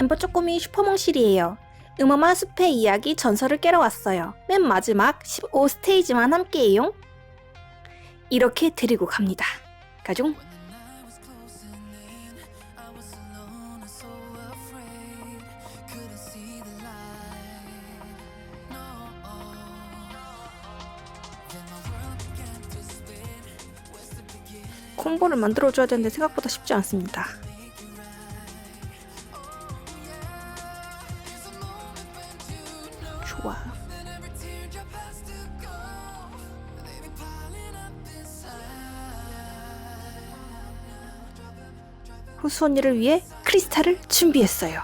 엠버 쪼꼬미 슈퍼몽실이에요. 음험한 숲의 이야기 전설을 깨러 왔어요. 맨 마지막 15 스테이지만 함께해요. 이렇게 데리고 갑니다. 가중. 콤보를 만들어줘야 되는데 생각보다 쉽지 않습니다. 호수 언니를 위해 크리스탈을 준비했어요.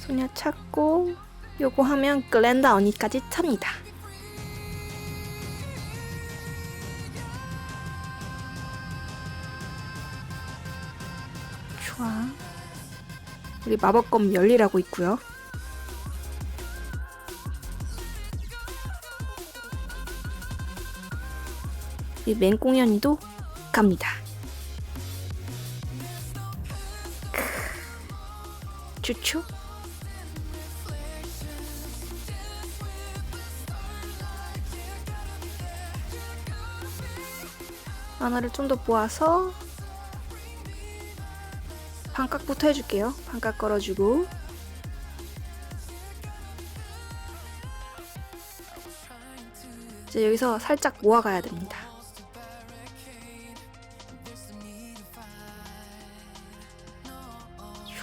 소녀 찾고 요거 하면 글렌다 언니까지 찹니다. 좋아. 우리 마법검 열리라고 있고요. 이 맹꽁연이도 갑니다. 크, 좋죠? 만화를 좀 더 모아서 반각부터 해줄게요. 반각 걸어주고 이제 여기서 살짝 모아가야 됩니다.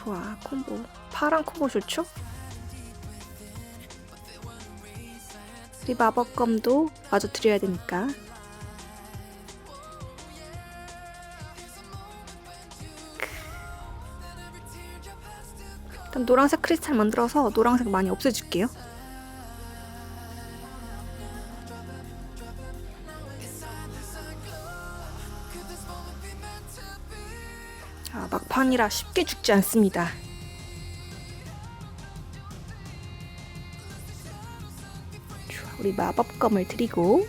좋아 콤보 파란 콤보 좋죠? 우리 마법검도 마저 드려야 되니까 일단 노란색 크리스탈 만들어서 노란색 많이 없애줄게요. 아, 막판이라 쉽게 죽지 않습니다. 우리 마법검을 드리고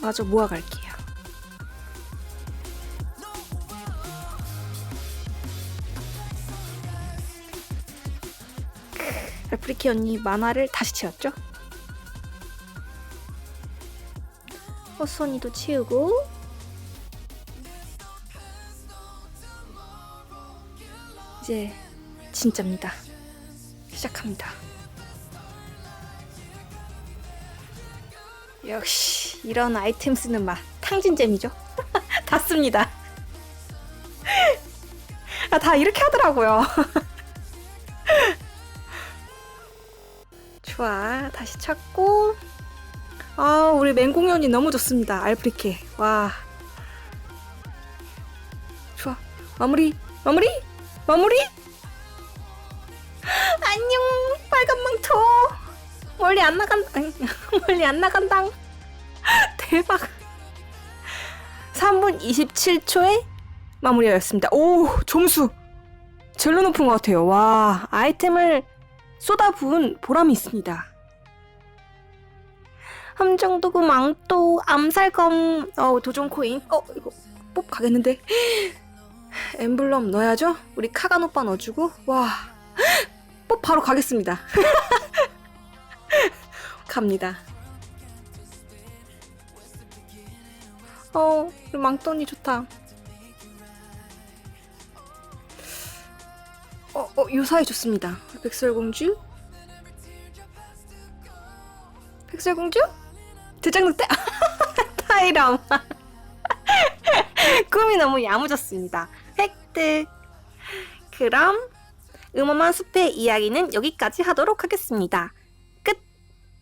마저 모아갈게 요. 애프리키 언니 만화를 다시 채웠죠? 호수 언니도 치우고 이제 진짜입니다. 시작합니다. 역시 이런 아이템 쓰는 맛 탕진잼이죠. 다 씁니다. 아, 다 이렇게 하더라고요. 좋아, 다시 찾고. 아, 우리 맹공연이 너무 좋습니다. 알프리케. 와. 좋아. 마무리, 마무리, 마무리. 안녕, 빨간 망토. 멀리 안 나간, 아니, 멀리 안 나간당. 대박. 3분 27초에 마무리하였습니다. 오, 점수. 제일 높은 것 같아요. 와, 아이템을 쏟아부은 보람이 있습니다. 함정도구 망토 암살검 어 도전 코인. 어 이거 뽑 가겠는데? 엠블럼 넣어야죠? 우리 카간 오빠 넣어주고? 와뽑 바로 가겠습니다. 갑니다. 어 망토니 좋다 어, 어, 요 사이 좋습니다. 백설공주? 백설공주? 대장늑대? 타이람. 꿈이 너무 야무졌습니다. 획득. 그럼 음험한 숲의 이야기는 여기까지 하도록 하겠습니다.